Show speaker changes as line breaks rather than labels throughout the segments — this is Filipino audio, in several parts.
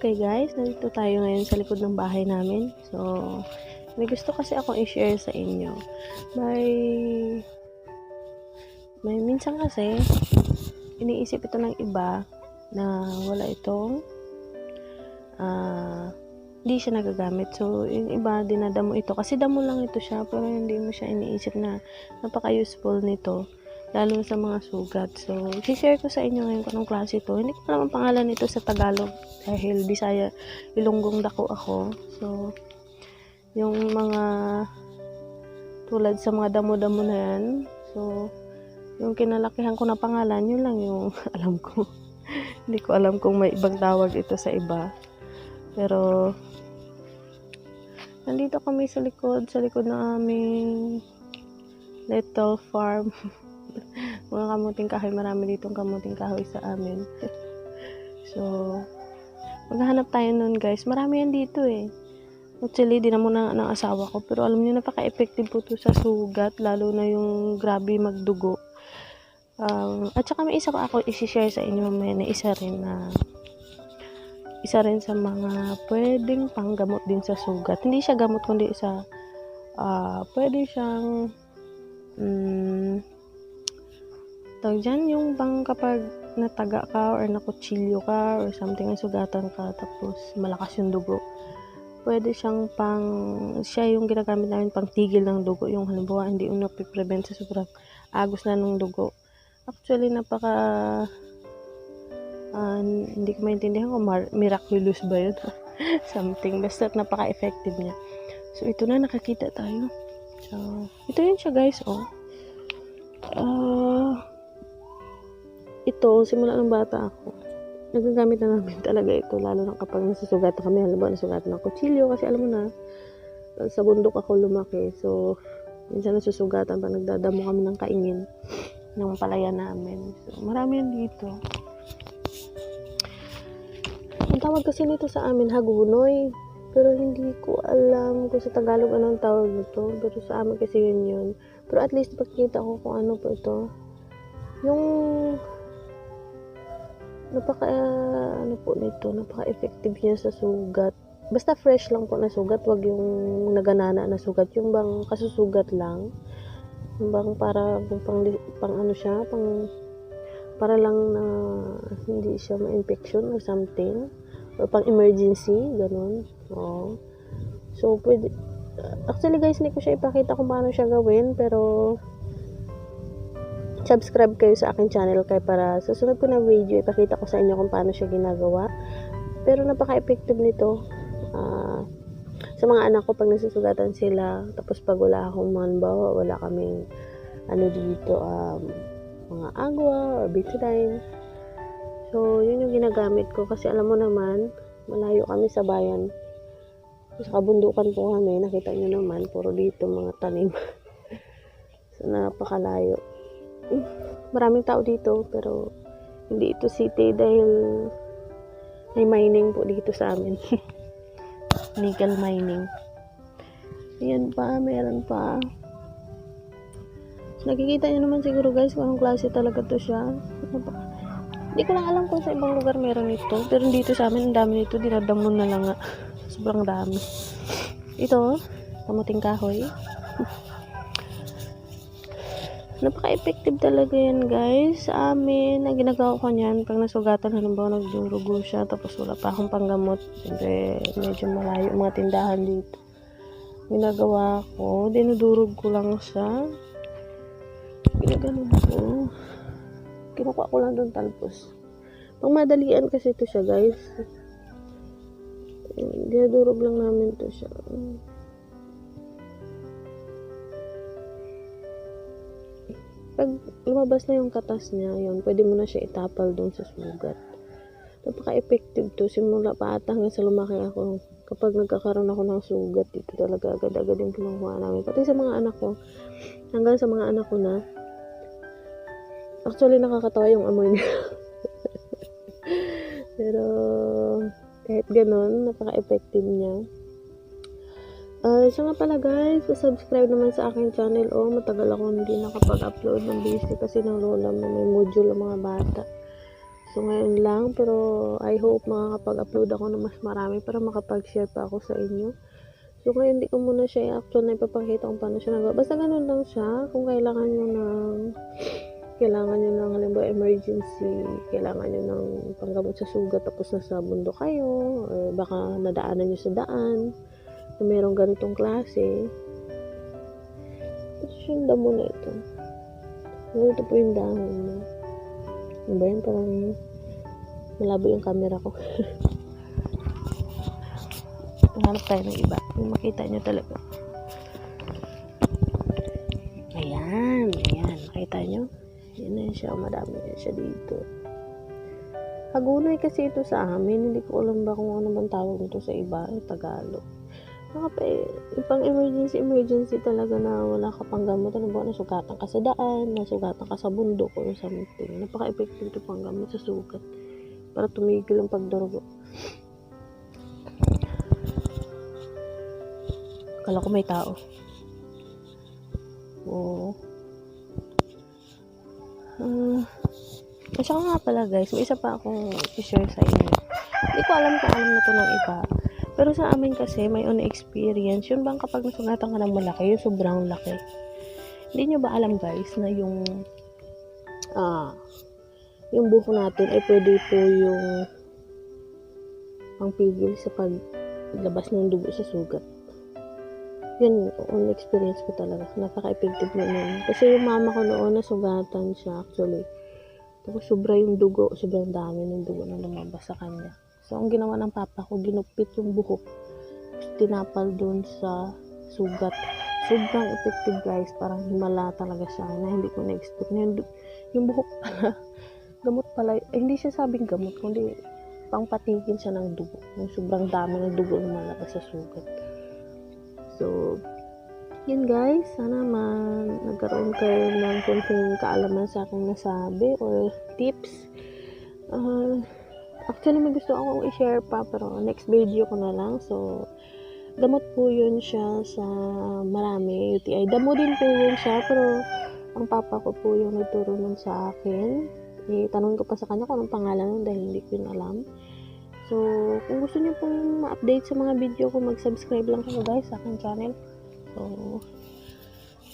Okay guys, nandito tayo ngayon sa likod ng bahay namin. So, may gusto kasi akong i-share sa inyo. May may minsan kasi iniisip ito ng iba na wala itong ah hindi siya nagagamit. So, yung iba dinadamo ito kasi damo lang ito siya pero hindi mo siya iniisip na napaka-useful nito lalo sa mga sugat. So, share ko sa inyo ngayon kung anong klase ito. Hindi ko alam ang pangalan nito sa Tagalog dahil Bisaya, Ilonggong dako ako. So, yung mga tulad sa mga damo-damo na yan. So, yung kinalakihan ko na pangalan, yun lang yung alam ko. Hindi ko alam kung may ibang tawag ito sa iba. Pero, nandito kami sa likod, sa likod ng aming little farm. mga kamuting kahoy, marami ditong kamuting kahoy sa amin. so, maghahanap tayo nun guys. Marami yan dito eh. Actually, di na muna ng asawa ko. Pero alam niyo, napaka-effective po to sa sugat. Lalo na yung grabe magdugo. Um, at saka may isa ko ako isi-share sa inyo mamaya na isa rin na isa rin sa mga pwedeng panggamot din sa sugat. Hindi siya gamot kundi sa ah pwede siyang mm, tawag dyan, yung bang kapag nataga ka or nakutsilyo ka or something sugatan ka tapos malakas yung dugo. Pwede siyang pang siya yung ginagamit namin pang tigil ng dugo. Yung halimbawa hindi yung napiprevent sa sobrang agos na ng dugo. Actually napaka ah, hindi ko maintindihan kung mar- miraculous ba yun something. Basta napaka effective niya. So ito na nakakita tayo. So ito yun siya guys oh. Ah ito simula ng bata ako nagagamit na namin talaga ito lalo na kapag nasusugatan kami. Halimbawa nasugatan ng kutsilyo kasi alam mo na sa bundok ako lumaki. So minsan nasusugatan pa nagdadamo kami ng kaingin ng palaya namin. So marami yan dito. Ang tawag kasi nito sa amin hagunoy. Pero hindi ko alam kung sa Tagalog anong tawag nito. Pero sa amin kasi yun yun. Pero at least pagkita ko kung ano po ito. Yung napaka ano po nito napaka effective niya sa sugat. Basta fresh lang po na sugat wag yung naganana na sugat. Yung bang kasusugat lang yung bang para yung pang, pang ano siya pang para lang na hindi siya ma-infection or something. Or pang emergency ganun. Oh so pwede actually guys hindi ko siya ipakita kung paano siya gawin pero subscribe kayo sa akin channel kay para sa sunod ko na video ipakita ko sa inyo kung paano siya ginagawa. Pero napaka-effective nito. Ah, sa mga anak ko pag nasusugatan sila tapos pag wala akong manbawa wala kaming ano dito um, mga agwa or betadine so yun yung ginagamit ko kasi alam mo naman malayo kami sa bayan. Sa kabundukan po kami nakita nyo naman puro dito mga tanim. So napakalayo maraming tao dito pero hindi ito city dahil may mining po dito sa amin. Nickel mining. Ayan pa meron pa. Nakikita nyo naman siguro guys kung anong klase talaga to siya. Ano hindi ko lang alam kung sa ibang lugar meron ito pero dito sa amin ang dami nito. Dinadamon na lang nga. Sobrang dami. Ito kamuting kahoy napaka-effective talaga yan guys. Sa amin na ginagawa ko niyan pag nasugatan halimbawa nagdurugo siya tapos wala pa akong panggamot siyempre medyo malayo ang mga tindahan dito. Ginagawa ko dinudurog ko lang siya. Ginaganon ko. Kinukuha ko lang doon talpos pang madalian kasi ito siya guys. Dinudurog lang namin to siya pag lumabas na yung katas niya, yun, pwede mo na siya itapal doon sa sugat. Napaka-effective to. Simula pa ata hanggang sa lumaki ako. Kapag nagkakaroon ako ng sugat, dito talaga agad-agad yung kinukuha namin. Pati sa mga anak ko, hanggang sa mga anak ko na, actually nakakatawa yung amoy niya. Pero, kahit ganun, napaka-effective niya. Uh, siya nga pala guys, subscribe naman sa aking channel. Oh, matagal ako hindi nakapag-upload ng busy kasi ng lola mo may module ng mga bata. So, ngayon lang, pero I hope makakapag-upload ako ng mas marami para makapag-share pa ako sa inyo. So, ngayon, hindi ko muna siya i-actual na ipapakita kung paano siya nagawa. Basta ganun lang siya. Kung kailangan nyo ng, kailangan nyo ng, halimbawa, emergency, kailangan nyo ng panggamot sa sugat tapos nasa bundok kayo, or baka nadaanan nyo sa daan, na merong ganitong klase. Ito yung damo na ito. Ganito po yung dahon na. Ano ba yan? Parang malabo yung camera ko. Hanap tayo ng iba. Yung makita nyo talaga. Ayan. Ayan. Makita nyo? Yan na siya. Madami na siya dito. Hagunay kasi ito sa amin. Hindi ko alam ba kung ano bang tawag nito sa iba. Tagalog. Nakapa, yung pang emergency, emergency talaga na wala ka pang gamot. Ano ba? Nasugatan ka sa daan, nasugatan ka sa bundok or something. Napaka-effective ito pang gamot sa sugat. Para tumigil ang pagdurugo. Kala ko may tao. Oo. Ah. at saka nga pala guys, may isa pa akong i-share sa inyo. Hindi ko alam kung alam na to ng iba. Pero sa amin kasi, may own experience. Yun bang kapag nasugatan ka ng malaki, yung sobrang laki. Hindi nyo ba alam guys, na yung ah, yung buko natin ay pwede po yung pangpigil sa paglabas ng dugo sa sugat. Yun, own experience ko talaga. Napaka-effective na nun. Kasi yung mama ko noon, nasugatan siya actually. Tapos sobra yung dugo, sobrang dami ng dugo na lumabas sa kanya. So, ang ginawa ng papa ko, ginupit yung buhok. Tinapal dun sa sugat. Sobrang effective guys. Parang himala talaga siya na hindi ko na-expect. Na yung, yung buhok pala, gamot pala. Eh, hindi siya sabing gamot, kundi pangpatigil siya ng dugo. Yung sobrang dami ng dugo na malabas sa sugat. So, yun guys, sana man nagkaroon kayo ng konting kaalaman sa aking nasabi or tips. Uh, actually, may gusto akong i-share pa pero next video ko na lang. So, gamot po yun siya sa marami UTI. Damo din po yun siya pero ang papa ko po yung nagturo nun sa akin. Eh, tanong ko pa sa kanya kung anong pangalan nun dahil hindi ko yun alam. So, kung gusto niyo pong ma-update sa mga video ko, mag-subscribe lang kayo guys sa aking channel. So,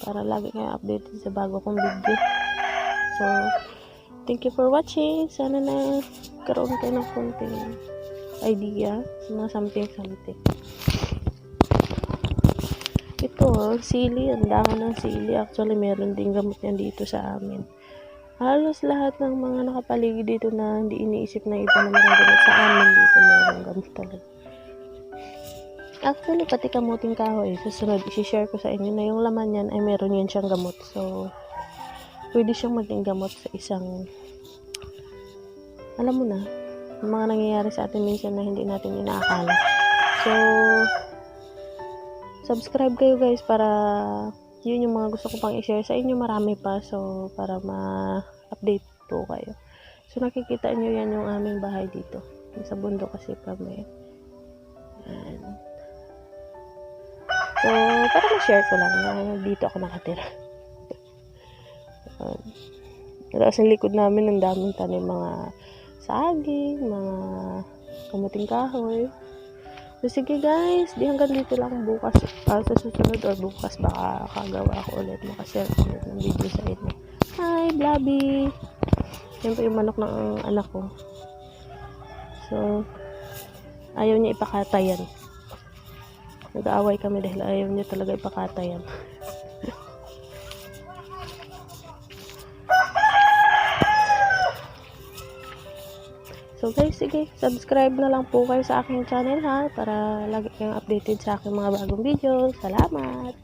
para lagi kayo updated sa bago kong video. So, thank you for watching. Sana na karoon kayo ng konting idea mga something-something. Ito, sili. Ang dahon ng sili. Actually, meron din gamot yan dito sa amin. Halos lahat ng mga nakapaligid dito na hindi iniisip na iba na meron gamot sa amin dito meron gamot talaga. Actually, pati kamuting kahoy, susunod, isi-share ko sa inyo na yung laman yan ay meron yan siyang gamot. So, pwede siyang maging gamot sa isang, alam mo na, yung mga nangyayari sa atin minsan na hindi natin inaakala. So, subscribe kayo guys para yun yung mga gusto ko pang i-share sa inyo. Marami pa. So, para ma-update po kayo. So, nakikita nyo yan yung aming bahay dito. Sa bundok kasi kami. Yan. So, para ma-share ko lang na dito ako nakatira. Um, Tapos ang likod namin, ang daming tanim mga saging, mga kamuting kahoy. So, sige guys, di hanggang dito lang bukas. Uh, sa susunod or bukas baka kagawa ako ulit, makashare ko ulit ng video sa inyo. Hi, Blabby! Yan yung manok ng anak ko. So, ayaw niya ipakatayan. Nag-aaway kami dahil ayaw niya talaga ipakatayan. So guys, sige, subscribe na lang po kayo sa aking channel ha para lagi kayong updated sa aking mga bagong videos. Salamat!